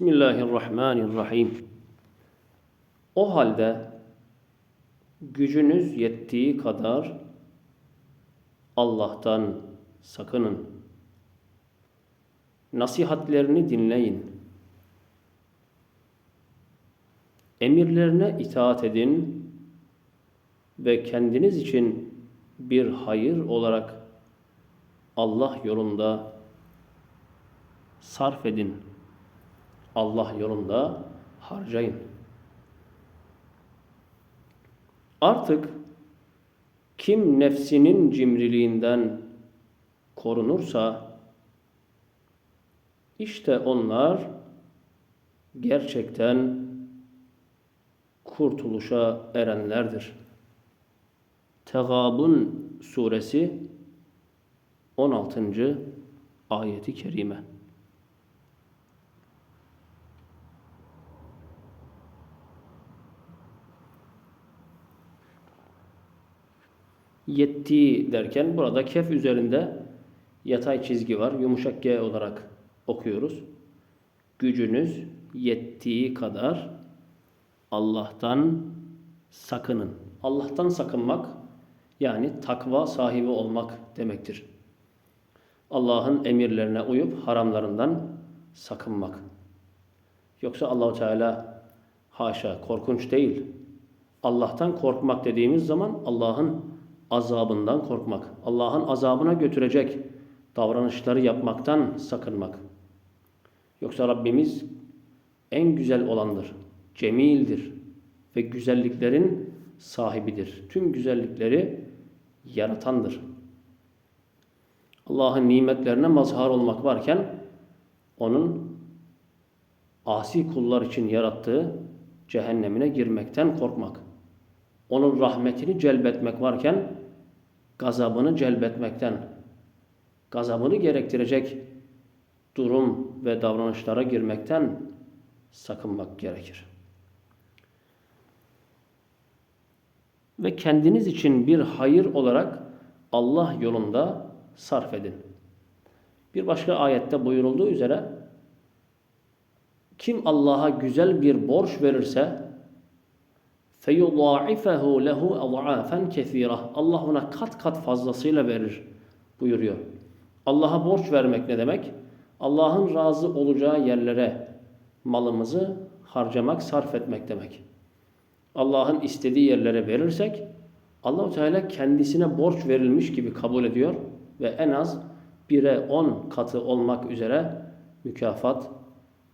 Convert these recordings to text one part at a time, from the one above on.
Bismillahirrahmanirrahim. O halde gücünüz yettiği kadar Allah'tan sakının. Nasihatlerini dinleyin. Emirlerine itaat edin ve kendiniz için bir hayır olarak Allah yolunda sarf edin. Allah yolunda harcayın. Artık kim nefsinin cimriliğinden korunursa işte onlar gerçekten kurtuluşa erenlerdir. Tegabun suresi 16. ayeti kerime. Yettiği derken burada kef üzerinde yatay çizgi var. Yumuşak G olarak okuyoruz. Gücünüz yettiği kadar Allah'tan sakının. Allah'tan sakınmak yani takva sahibi olmak demektir. Allah'ın emirlerine uyup haramlarından sakınmak. Yoksa Allahu Teala haşa korkunç değil. Allah'tan korkmak dediğimiz zaman Allah'ın azabından korkmak. Allah'ın azabına götürecek davranışları yapmaktan sakınmak. Yoksa Rabbimiz en güzel olandır, cemildir ve güzelliklerin sahibidir. Tüm güzellikleri yaratandır. Allah'ın nimetlerine mazhar olmak varken onun asi kullar için yarattığı cehennemine girmekten korkmak. Onun rahmetini celbetmek varken gazabını celbetmekten, gazabını gerektirecek durum ve davranışlara girmekten sakınmak gerekir. Ve kendiniz için bir hayır olarak Allah yolunda sarf edin. Bir başka ayette buyurulduğu üzere kim Allah'a güzel bir borç verirse فَيُضَاعِفَهُ لَهُ اَضْعَافًا كَثِيرًا Allah ona kat kat fazlasıyla verir buyuruyor. Allah'a borç vermek ne demek? Allah'ın razı olacağı yerlere malımızı harcamak, sarf etmek demek. Allah'ın istediği yerlere verirsek Allahu Teala kendisine borç verilmiş gibi kabul ediyor ve en az 1'e 10 katı olmak üzere mükafat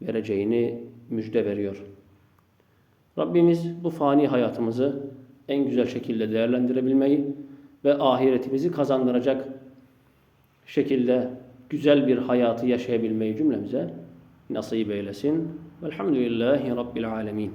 vereceğini müjde veriyor. Rabbimiz bu fani hayatımızı en güzel şekilde değerlendirebilmeyi ve ahiretimizi kazandıracak şekilde güzel bir hayatı yaşayabilmeyi cümlemize nasip eylesin. Velhamdülillahi Rabbil Alemin.